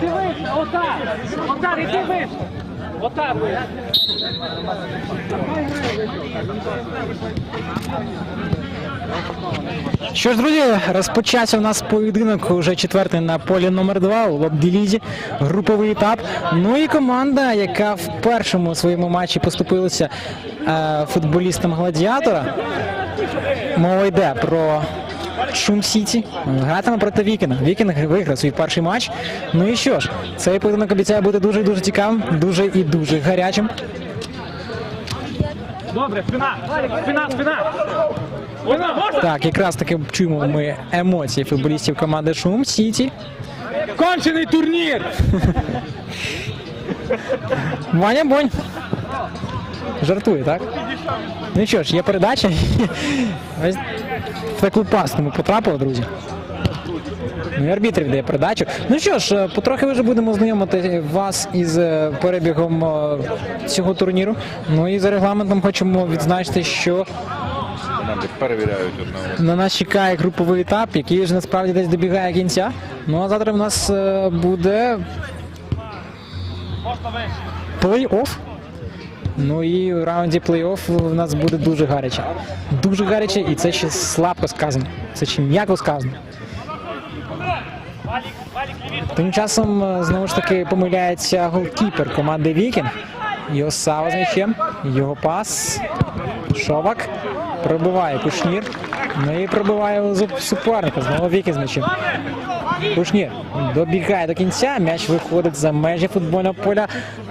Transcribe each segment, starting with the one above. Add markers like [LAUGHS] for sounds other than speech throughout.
Ти вище, отак! Отак, іди вище! Отак! Що ж, друзі, розпочався у нас поєдинок уже четвертий на полі номер 2 у Лобділізі, груповий етап. Ну і команда, яка в першому своєму матчі поступилася е, футболістам гладіатора. Мова йде про Шум Сіті. Гратиме проти Вікінга. Вікінг виграв свій перший матч. Ну і що ж, цей поєдинок обіцяє бути дуже і дуже цікавим, дуже і дуже гарячим. Добре, спина! Спина, спина! Спина. Так, якраз таки чуємо ми емоції футболістів команди Шум Сіті. Кончений турнір! [LAUGHS] Ваня Бонь. Жартує, так? Ну що ж, є передача. [LAUGHS] В таку пасту потрапили, друзі. Ну і арбітр віддає передачу. Ну що ж, е, потрохи вже будемо знайомити вас із е, перебігом е, цього турніру. Ну і за регламентом хочемо відзначити, що Команди перевіряють одного. на нас чекає груповий етап, який вже насправді десь добігає кінця. Ну а завтра в нас буде плей-офф. Ну і в раунді плей-офф у нас буде дуже гаряче. Дуже гаряче, і це ще слабко сказано. Це ще м'яко сказано. Тим часом е, знову ж таки помиляється голкіпер команди Вікінг. Йосава з м'ячем. Його пас. Шовак. Пробиває Кушнір. Ну і пробиває суперника. Знову Вікінг з м'ячем. Кушнір добігає до кінця. М'яч виходить за межі футбольного поля.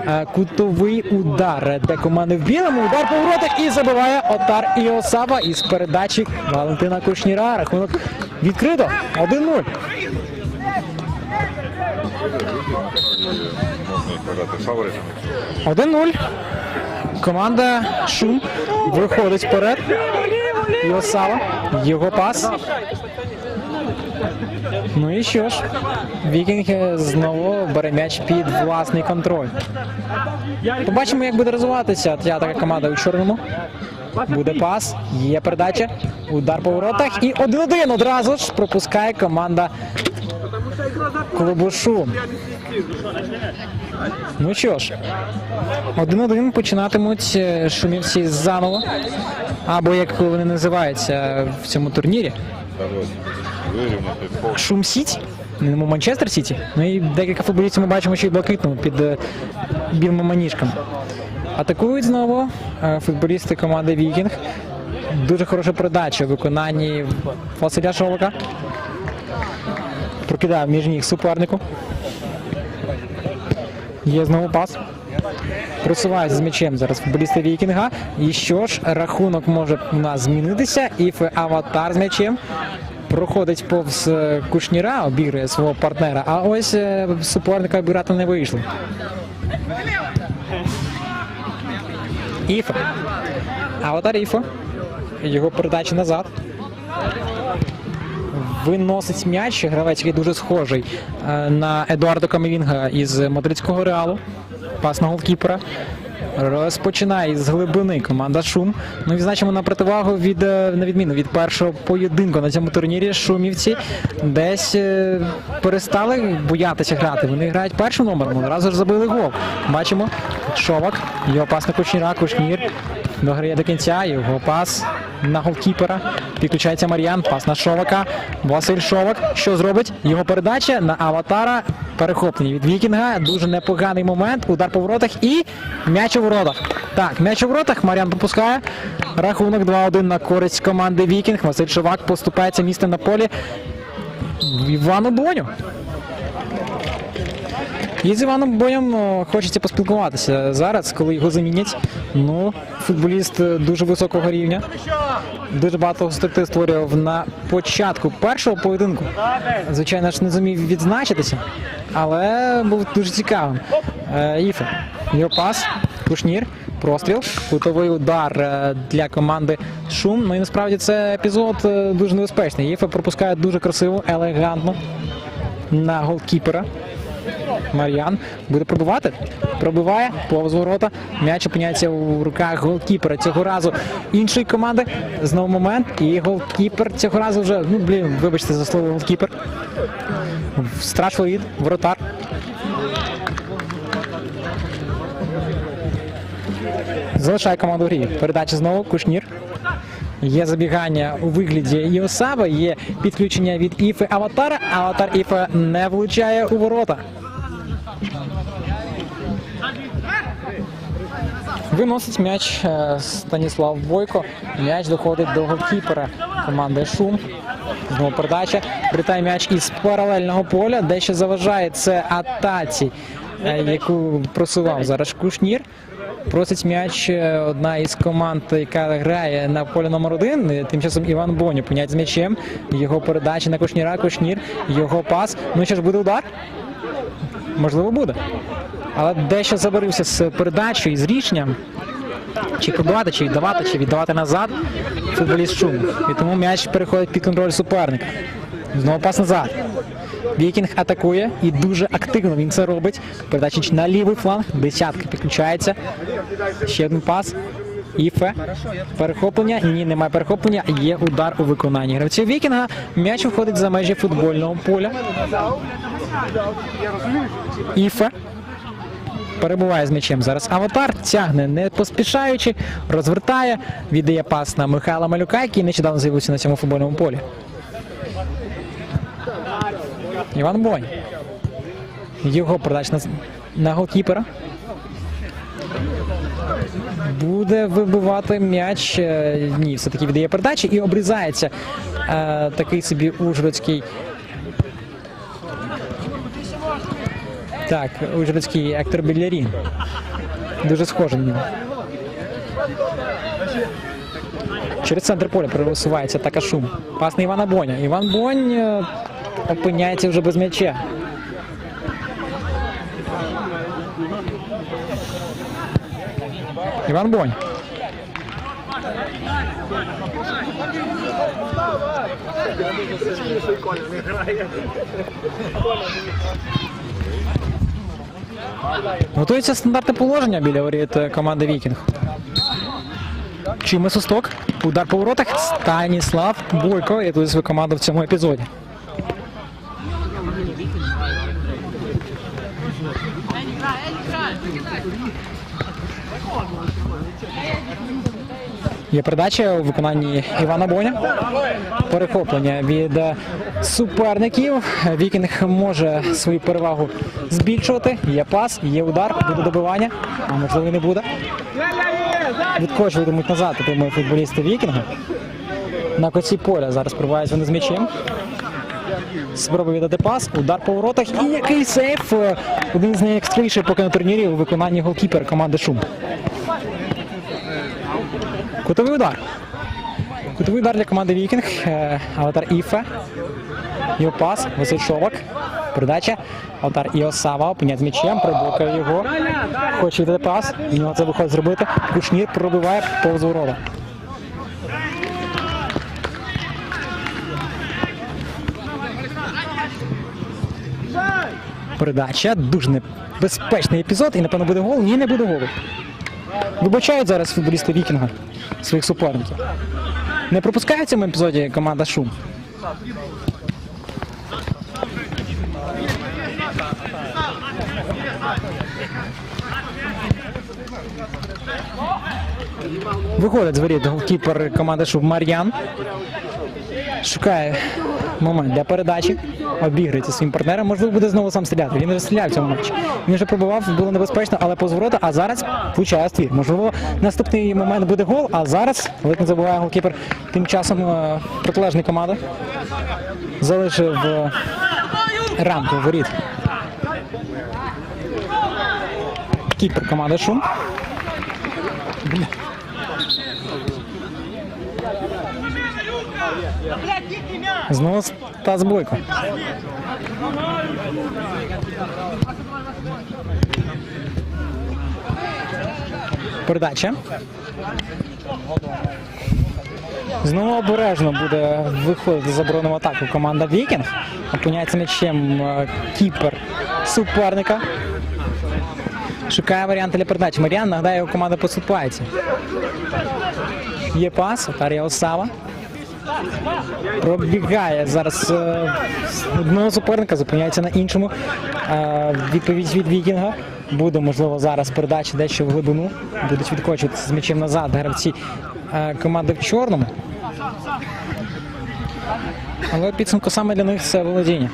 Е, Кутовий удар для команди в білому. Удар по воротах і забиває Отар Іосаба із передачі Валентина Кушніра. Рахунок відкрито. 1-0. Можна сказати, фаворитами. 1-0. Команда Шум виходить вперед. Йосава. Його пас. Ну і що ж, Вікінг е, знову бере м'яч під власний контроль. Побачимо, як буде розвиватися ця така команда у чорному. Буде пас, є передача, удар по воротах і 1-1 одразу ж пропускає команда клубу Шум. Ну що ж, один-один починатимуть е, шумівці заново. Або як вони називаються в цьому турнірі, Шум Сіті, не Манчестер Сіті. Ну і декілька футболістів ми бачимо, що й блакитному під е, білими маніжками. Атакують знову е, футболісти команди Вікінг. Дуже хороша передача у виконанні Василя Шолока. Прокидає між ніг супернику. Є знову пас. Просуваються з м'ячем зараз футболісти Вікінга. І що ж, рахунок може у нас змінитися. І аватар з м'ячем проходить повз е, кушніра, обігрує свого партнера. А ось е, суперника обіграти не вийшло. Іфо. Аватар Іфо. Його передача назад. Виносить м'яч. Гравець, який дуже схожий е, на Едуардо Камевінга із мадридського реалу. Пас на голкіпера. Розпочинає з глибини команда Шум. Ну, відзначимо на противагу від е, на відміну від першого поєдинку на цьому турнірі. Шумівці десь е, перестали боятися грати. Вони грають першим номером, одразу ж забили гол. Бачимо Шовак, його пас на Кушніра, Кушнір дограє до кінця. Його пас на голкіпера. Підключається Мар'ян. Пас на Шовака. Василь Шовак. Що зробить? Його передача на аватара. Перехоплення від Вікінга. Дуже непоганий момент. Удар по воротах і м'яч у воротах. Так, м'яч у воротах. Мар'ян пропускає. Рахунок 2-1 на користь команди Вікінг. Василь Шовак поступається місцем на полі. Івану Боню. І з Іваном Боєм хочеться поспілкуватися зараз, коли його замінять. Ну, футболіст е, дуже високого рівня. Дуже багато гостроти створював на початку першого поєдинку. Звичайно ж, не зумів відзначитися, але був дуже цікавим. Е, Іфе, його пас, Кушнір, простріл, кутовий удар е, для команди Шум. Ну і насправді це епізод е, дуже небезпечний. Єфе пропускає дуже красиво, елегантно на голкіпера. Мар'ян буде пробивати. Пробиває повз ворота. М'яч опиняється у руках голкіпера. Цього разу іншої команди. Знову момент. І голкіпер цього разу вже. Ну блін, вибачте за слово голкіпер. Страж Леїд, воротар. Залишає команду грі. Передача знову Кушнір. Є забігання у вигляді Йосаба, є підключення від Іфи Аватара. Аватар Іфа не влучає у ворота. Виносить м'яч е, Станіслав Бойко. М'яч доходить до голкіпера команди Шум. Знову передача. Притає м'яч із паралельного поля. Дещо заважає це атаці, е, яку просував зараз Кушнір. Просить м'яч е, одна із команд, яка грає на полі номер один. Тим часом Іван Боню понять з м'ячем. Його передача на Кушніра, Кушнір, його пас. Ну що ж буде удар? Можливо, буде. Але дещо забарився з передачею і з рішенням. Чи пробивати, чи віддавати, чи віддавати назад. Футболіст шум. І тому м'яч переходить під контроль суперника. Знову пас назад. Вікінг атакує і дуже активно він це робить. Передача на лівий фланг. Десятка підключається. Ще один пас. Іфе. Перехоплення. Ні, немає перехоплення. Є удар у виконанні гравців Вікінга. М'яч виходить за межі футбольного поля. Іфе. Перебуває з м'ячем зараз аватар, тягне не поспішаючи, розвертає, віддає пас на Михайла Малюка, який нещодавно з'явився на цьому футбольному полі. Іван Бонь. Його передач на, на голкіпера. Буде вибивати м'яч. е, Ні, все-таки віддає передачі і обрізається е, такий собі ужгородський. Так, ужгородський Ектор Білярін. Дуже схожий на нього. Через центр поля пересувається Такашум. Пас на Івана Боня. Іван Бонь е, опиняється вже без м'яча. Іван Бонь. Готується стандартне положення біля воріт е, команди Вікінг. Чиме свисток. Удар по воротах. Станіслав Бойко рятує свою команду в цьому епізоді. Є передача у виконанні Івана Боня. Перехоплення від суперників. Вікінг може свою перевагу збільшувати. Є пас, є удар, буде добивання, а можливо не буде. Відкочуватимуть назад, отримує футболісти Вікінга. На коці поля зараз пробиваються вони з м'ячем. Спроба віддати пас, удар по воротах і який сейф. Е, Один з найекстріших поки на турнірі у виконанні голкіпера команди Шум. Кутовий удар. Кутовий удар для команди Вікінг. Е, Аватар Іфе. Його пас. Василь. Передача. Аватар Іосава. Опиняє з м'ячем. Приблокає його. Хоче віддати пас. У нього це виходить зробити. Кушнір пробиває повз ворота. Передача. Дуже небезпечний епізод. І напевно буде гол. Ні, не буде голу. Вибачають зараз футболісти Вікінга своїх суперників. Не пропускає в цьому епізоді команда Шум. Виходить з воріт голкіпер команди Шум Мар'ян. Шукає момент для передачі. Обіграється своїм партнером. Можливо, буде знову сам стріляти. Він вже стріляв в матчі. Він вже пробував, було небезпечно, але повз ворота, а зараз влучає ствір. Можливо, наступний момент буде гол, а зараз, ледь не забуває голкіпер, тим часом е, протилежної команди залишив е, рамку воріт. Кіпер команди Шум. Знову Стас Бойко. Передача. Знову обережно буде виходити з заборонену атаку команда Вікінг. Опиняється м'ячем е, кіпер суперника. Шукає для передачі. Маріан, нагадаю, його команда поступається. Є пас, Тарія Осава. Пробігає зараз е, одного суперника, зупиняється на іншому. Е, відповідь від Вікінга. Буде, можливо, зараз передача дещо в глибину. Будуть відкочуватися з м'ячем назад гравці е, команди в чорному. Але підсумку саме для них це володіння.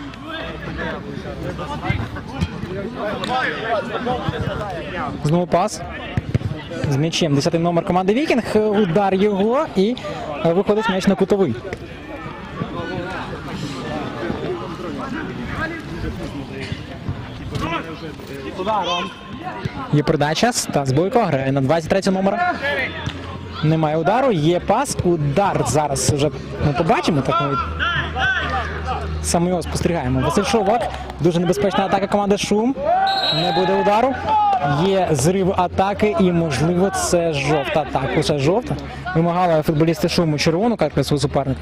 Знову пас. З м'ячем. Десятий номер команди Вікінг. Удар його і е, виходить м'яч на кутовий. Є передача. Стас Бойко грає на 23 номера. Немає удару, є пас. Удар зараз вже ми побачимо. Так ми саме його спостерігаємо. Василь Шовак. Дуже небезпечна атака команди Шум. Не буде удару. Є зрив атаки, і можливо це жовта. Так, лише жовта. Вимагали футболісти шуму червону картку свого суперника.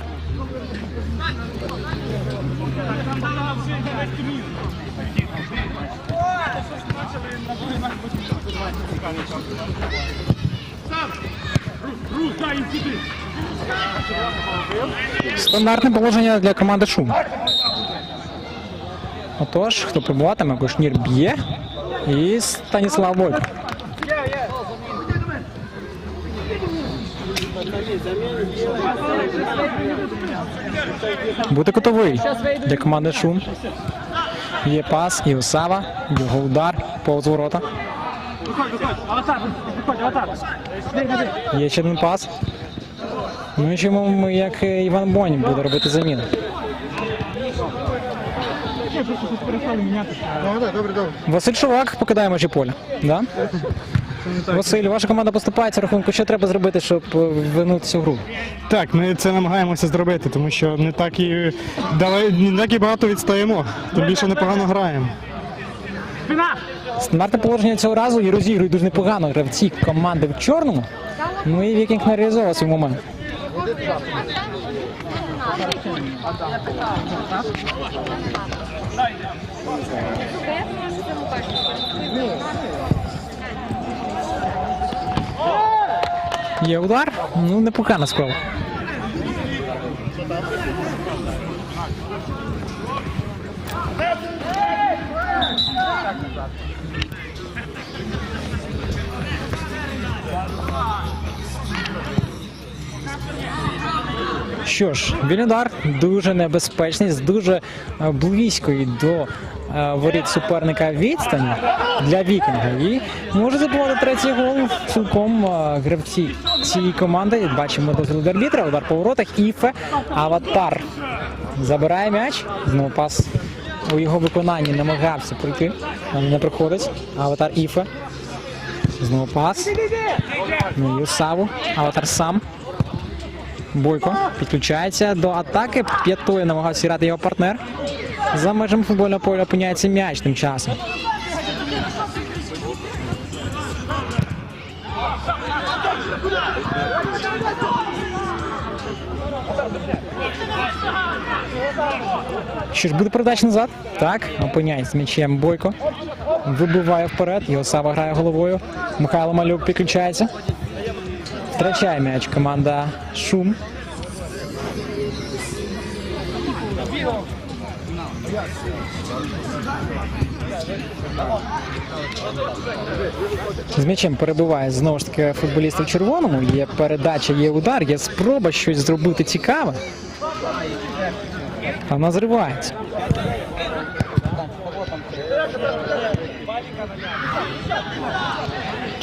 Стандартне положення для команди Шум. Отож, хто прибуватиме, Кушнір б'є. І Станіслав Бойко. Буде котовий для команди Шум. Є пас і Осава. Його удар повз ворота. Є ще один пас. Ну і чому як Іван Бонь буде робити заміну. Василь Шувак покидає межі поля. Да? Василь, ваша команда поступається рахунку. Що треба зробити, щоб е, вернутися в гру? Так, ми це намагаємося зробити, тому що не так і дали не так і багато відстаємо. Тим більше непогано граємо. Стандартне положення цього разу і розігрують дуже непогано гравці команди в чорному. Ну і Вікінг не реалізовував свій момент. Є удар. Ну, непогана справа. Що ж, Вільнодар дуже небезпечний, з дуже е, близької до е, воріт суперника відстані для вікінга. І може забувати третій гол цілком е, гравці цієї команди. Бачимо дозвіл арбітра, удар по воротах, Іфе, Аватар забирає м'яч. Знову пас у його виконанні намагався пройти, не приходить. Аватар Іфе. Знову пас. Ну Саву. Аватар сам. Бойко підключається до атаки. П'ятою намагався грати його партнер. За межами футбольного поля опиняється м'яч тим часом. Що ж, буде передача назад? Так, опиняється м'ячем Бойко. Вибиває вперед. Його Сава грає головою. Михайло Малюк підключається. Втрачає м'яч команда Шум. З м'ячем перебуває знову ж таки футболісти в червоному. Є передача, є удар, є спроба щось зробити цікаве. А вона зривається.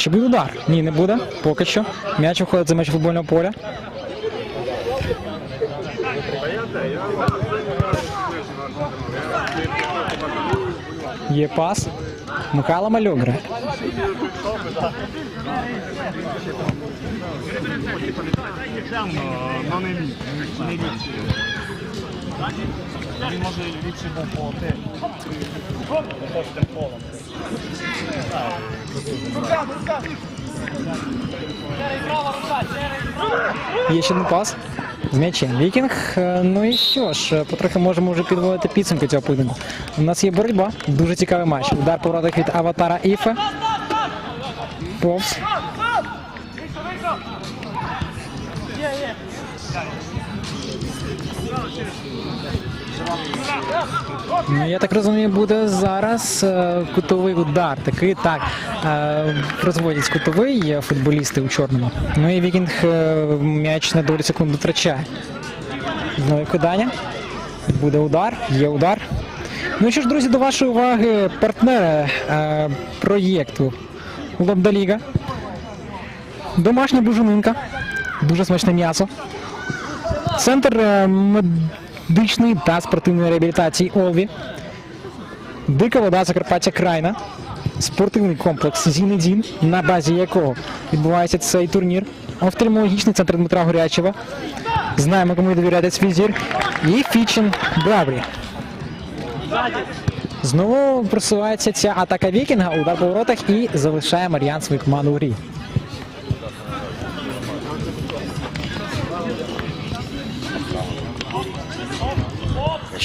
Чи буде удар? Ні, не буде. Поки що. М'яч виходить за межі футбольного поля. Є пас. Михайло Малюк грає. Є ще один пас. З м'ячем Вікінг. Е, Ну і що ж, е, потрохи можемо вже підводити підсумки цього поєдинку. У нас є боротьба, дуже цікавий матч. Удар по від аватара Іфе. Повз. Ну, я так розумію, буде зараз е, кутовий удар. Такий так. Е, розводять кутовий футболісти у чорному. Ну і Вікінг е, м'яч на долю секунду втрачає. Знову кидання. Буде удар, є удар. Ну що ж, друзі, до вашої уваги партнери проєкту Лобда Ліга. Домашня буженинка. Дуже смачне м'ясо. Центр е, медичної та спортивної реабілітації Олві. Дика вода Закарпаття Крайна. Спортивний комплекс Зінедін, на базі якого відбувається цей турнір. Офтальмологічний центр Дмитра Горячева. Знаємо, кому довіряти свій зір. І Фічен Браврі. Знову просувається ця атака Вікінга, удар по воротах і залишає Мар'ян свою команду у грі.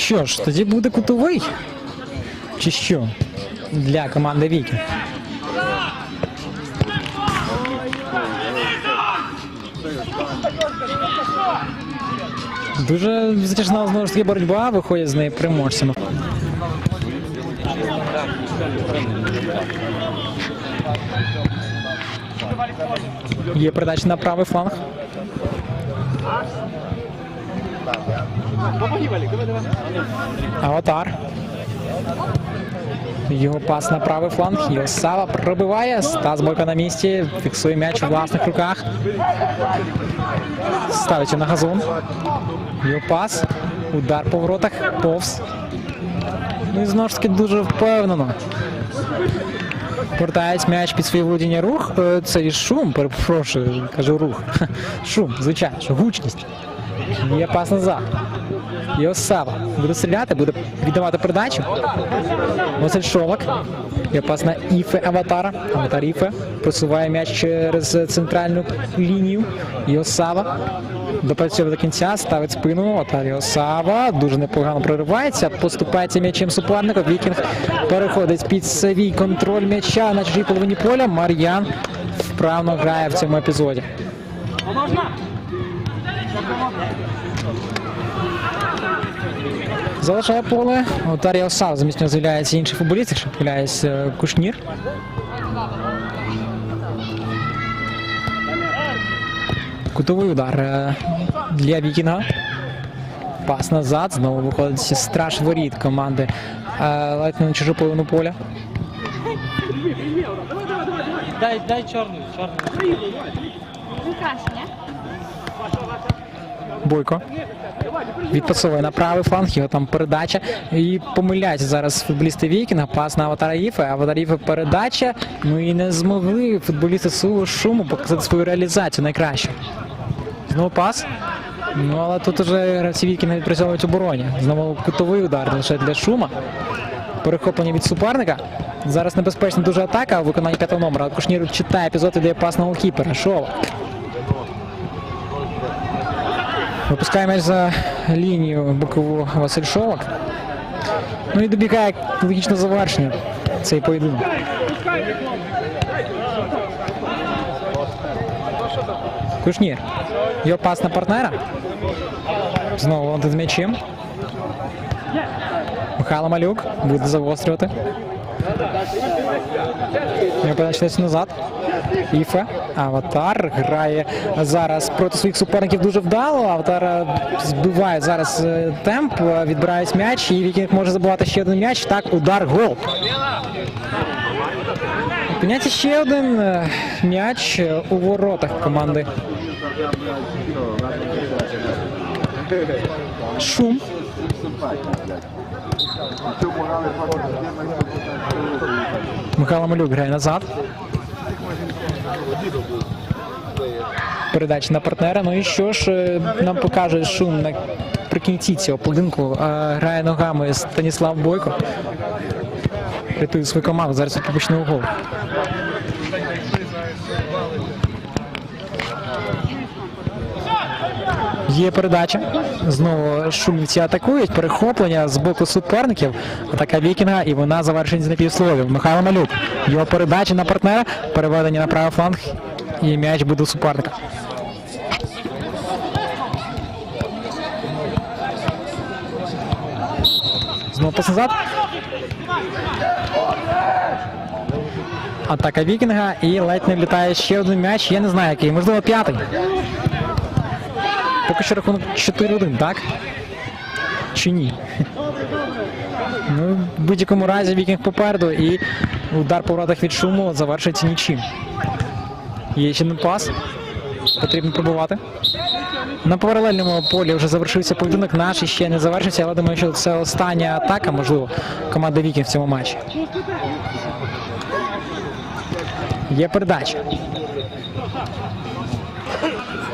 Що ж, тоді буде кутовий? Чи що? Для команди Вікінг. Дуже затяжна знову ж таки боротьба, виходять з неї переможцями. Є передача на правий фланг. Аватар. Його пас на правий фланг. Йосава пробиває. Стас Бойко на місці. Фіксує м'яч у власних руках. Ставить на газон. Його пас. Удар по воротах. Повз. Ну і знову ж таки дуже впевнено. Повертають м'яч під своє володіння рух. Е, Це шум, перепрошую, кажу рух. [LAUGHS] Шум, звичайно, гучність. Є пас назад. Йосава буде стріляти, буде віддавати передачу. Василь Шолак. Є пас Іфе Аватара. Аватар Іфе просуває м'яч через центральну лінію. Йосава. Допрацьовує до кінця, ставить спину. Аватар Йосава. Дуже непогано проривається. Поступається м'ячем суперника. Вікінг переходить під свій контроль м'яча на чужій половині поля. Мар'ян вправно грає в цьому епізоді. Залишає поле. Удар Яосав. Замість нього з'являється інший футболіст, якщо помиляюсь, е, Кушнір. Кутовий удар е, для Вікінга. Пас назад. Знову виходить страж воріт команди е, ледь не на чужу половину поля. Дай, дай чорний, чорний. Бойко. Відпасовує на правий фланг, його там передача. І помиляються зараз футболісти Вікінга. Пас на Аватара Іфе. Передача. Ну і не змогли футболісти Суву шуму показати свою реалізацію найкраще. Знову пас. Ну але тут уже гравці Вікінга відпрацьовують обороні. Знову кутовий удар лише для шума. Перехоплення від суперника. Зараз небезпечна дуже атака у виконанні п'ятого номера. Кушнір читає епізод і дає пас на голкіпера. Шова. Випускає м'яч за лінію бокову Василь Шовак. Ну і добігає логічне завершення цей поєдинок. Кушнір. Його пас на партнера. Знову Валентин з м'ячем. Михайло Малюк буде загострювати. Його десь назад. Іфе. Аватар грає зараз проти своїх суперників дуже вдало. Аватар е, збиває зараз е, темп, е, відбирають м'яч, і Вікінг може забувати ще один м'яч. Так, удар, гол. Опиняється ще один м'яч у воротах команди. Шум. Михайло Малюк грає назад. Передача на партнера. Ну і що ж е, нам покаже шум наприкінці цього поєдинку. Грає ногами Станіслав Бойко. Рятує свою команду. Зараз почне гол. Є передача. Знову шумівці атакують. Перехоплення з боку суперників. Атака Вікінга, і вона завершується на півслові. Михайло Малюк. Його передача на партнера. Переведення на правий фланг. І м'яч буде у суперника. Знову пас назад. Атака Вікінга і ледь не влітає ще один м'яч. Я не знаю який, можливо, п'ятий. Поки що рахунок 4-1, так? Чи ні? Ну, в будь-якому разі Вікінг попереду і удар по воротах від шуму завершиться нічим. Є ще один пас. Потрібно пробувати. На паралельному полі вже завершився поєдинок. Наш ще не завершився, але думаю, що це остання атака, можливо, команди Вікінг в цьому матчі. Є передача.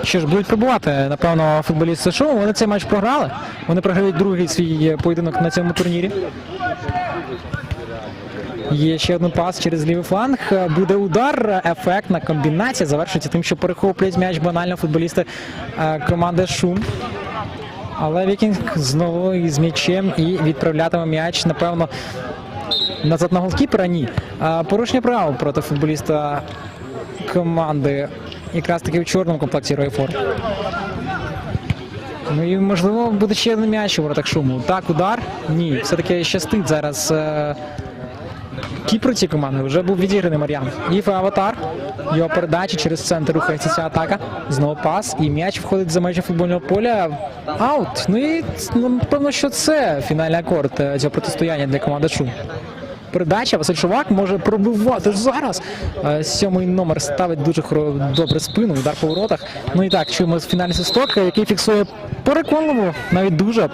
Що ж, будуть пробувати, напевно, футболісти шоу. Вони цей матч програли. Вони програють другий свій поєдинок на цьому турнірі. Є ще один пас через лівий фланг. Буде удар. Ефектна комбінація завершується тим, що перехоплюють м'яч банально футболісти е, команди Шум. Але Вікінг знову із м'ячем і відправлятиме м'яч, напевно, назад на голкіпера. Ні. Порушення правил проти футболіста команди. Якраз таки в чорному комплекті Ройфор. Ну і можливо буде ще один м'яч у воротах шуму. Так, удар. Ні, все-таки щастить зараз. Е- Кіпру цієї команди вже був відіграний Мар'ян. Іфе Аватар. Його передачі через центр рухається ця атака. Знову пас. І м'яч входить за межі футбольного поля. Аут. Ну і ну, напевно, що це фінальний акорд е, цього протистояння для команди Шум. Передача Василь Шувак може пробивати зараз. Е, Сьомий номер ставить дуже добре спину, удар по воротах. Ну і так, чуємо фінальний свисток, який фіксує переконливо, навіть дуже